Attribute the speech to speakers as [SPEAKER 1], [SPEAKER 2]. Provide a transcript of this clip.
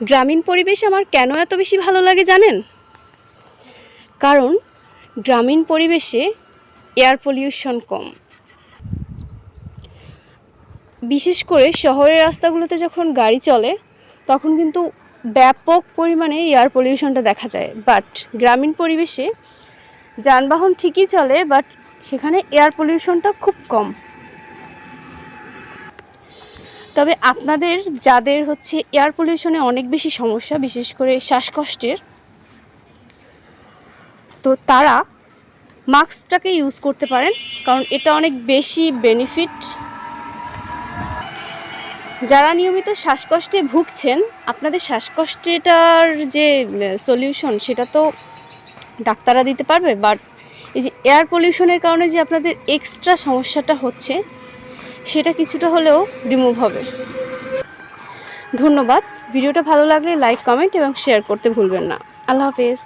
[SPEAKER 1] গ্রামীণ পরিবেশ আমার কেন এত বেশি ভালো লাগে জানেন? কারণ গ্রামীণ পরিবেশে এয়ার পলিউশন কম। বিশেষ করে শহরের রাস্তাগুলোতে যখন গাড়ি চলে, তখন কিন্তু ব্যাপক পরিমাণে এয়ার পলিউশনটা দেখা যায়। বাট গ্রামীণ পরিবেশে যানবাহন ঠিকই চলে, বাট সেখানে এয়ার পলিউশনটা খুব কম। তবে আপনাদের যাদের হচ্ছে এয়ার পলিউশনে অনেক বেশি সমস্যা, বিশেষ করে শ্বাসকষ্টের, তো তারা মাস্কটাকে ইউজ করতে পারেন, কারণ এটা অনেক বেশি বেনিফিট যারা নিয়মিত শ্বাসকষ্টে ভুগছেন, আপনাদের শ্বাসকষ্টেটার যে সলিউশন সেটা তো ডাক্তাররা দিতে পারবে বাট এই যে এয়ার পলিউশনের কারণে যে আপনাদের এক্সট্রা সমস্যাটা হচ্ছে সেটা কিছুটা হলেও রিমুভ হবে। ধন্যবাদ। ভিডিওটা ভালো লাগলে লাইক কমেন্ট এবং শেয়ার করতে ভুলবেন না। আল্লাহ হাফেজ।